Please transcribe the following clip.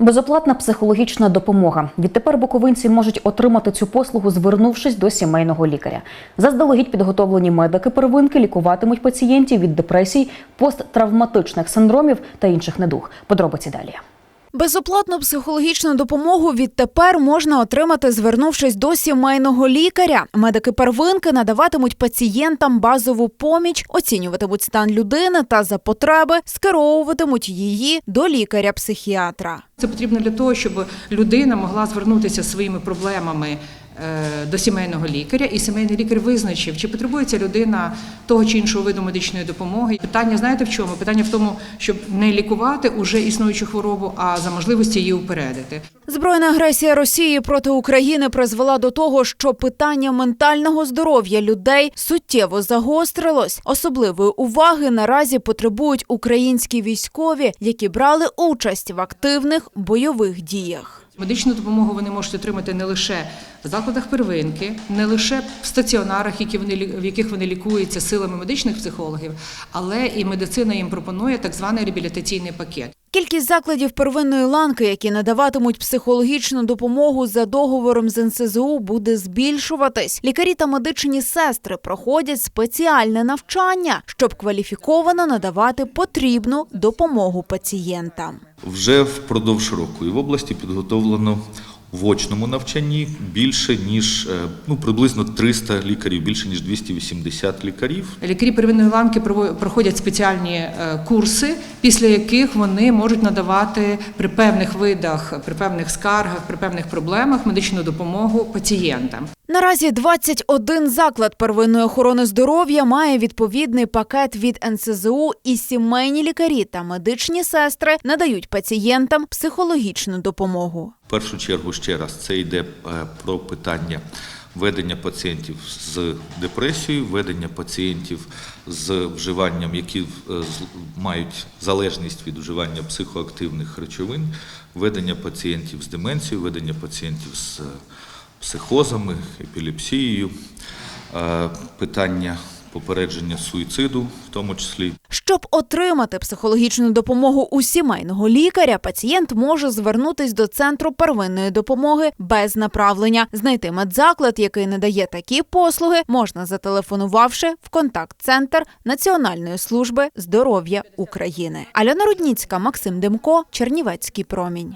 Безоплатна психологічна допомога. Відтепер буковинці можуть отримати цю послугу, звернувшись до сімейного лікаря. Заздалегідь підготовлені медики первинки лікуватимуть пацієнтів від депресій, посттравматичних синдромів та інших недуг. Подробиці далі. Безоплатну психологічну допомогу відтепер можна отримати, звернувшись до сімейного лікаря. Медики первинки надаватимуть пацієнтам базову поміч, оцінюватимуть стан людини та за потреби скеровуватимуть її до лікаря-психіатра. Це потрібно для того, щоб людина могла звернутися своїми проблемами до сімейного лікаря, і сімейний лікар визначив, чи потребує ця людина того чи іншого виду медичної допомоги. Питання знаєте в чому? Питання в тому, щоб не лікувати уже існуючу хворобу, а за можливості її упередити. Збройна агресія Росії проти України призвела до того, що питання ментального здоров'я людей суттєво загострилось. Особливої уваги наразі потребують українські військові, які брали участь в активних бойових діях. Медичну допомогу вони можуть отримати не лише в закладах первинки, не лише в стаціонарах, які вони в яких вони лікуються силами медичних психологів, але і медицина їм пропонує так званий реабілітаційний пакет. Кількість закладів первинної ланки, які надаватимуть психологічну допомогу за договором з НСЗУ, буде збільшуватись. Лікарі та медичні сестри проходять спеціальне навчання, щоб кваліфіковано надавати потрібну допомогу пацієнтам. Вже впродовж року і в області підготовлено в очному навчанні більше ніж е, ну приблизно 300 лікарів, більше ніж 280 лікарів. Лікарі первинної ланки проходять спеціальні е, курси, після яких вони можуть надавати при певних видах, при певних скаргах, при певних проблемах медичну допомогу пацієнтам. Наразі 21 заклад первинної охорони здоров'я має відповідний пакет від НСЗУ, і сімейні лікарі та медичні сестри надають пацієнтам психологічну допомогу. В першу чергу ще раз це йде е, про питання ведення пацієнтів з депресією, ведення пацієнтів з вживанням, які е, мають залежність від вживання психоактивних речовин, ведення пацієнтів з деменцією, ведення пацієнтів з е, психозами, епілепсією, е, питання попередження суїциду, в тому числі. Щоб отримати психологічну допомогу у сімейного лікаря, пацієнт може звернутись до центру первинної допомоги без направлення. Знайти медзаклад, який надає такі послуги, можна зателефонувавши в контакт-центр Національної служби здоров'я України. Альона Рудніцька, Максим Демко, Чернівецький промінь.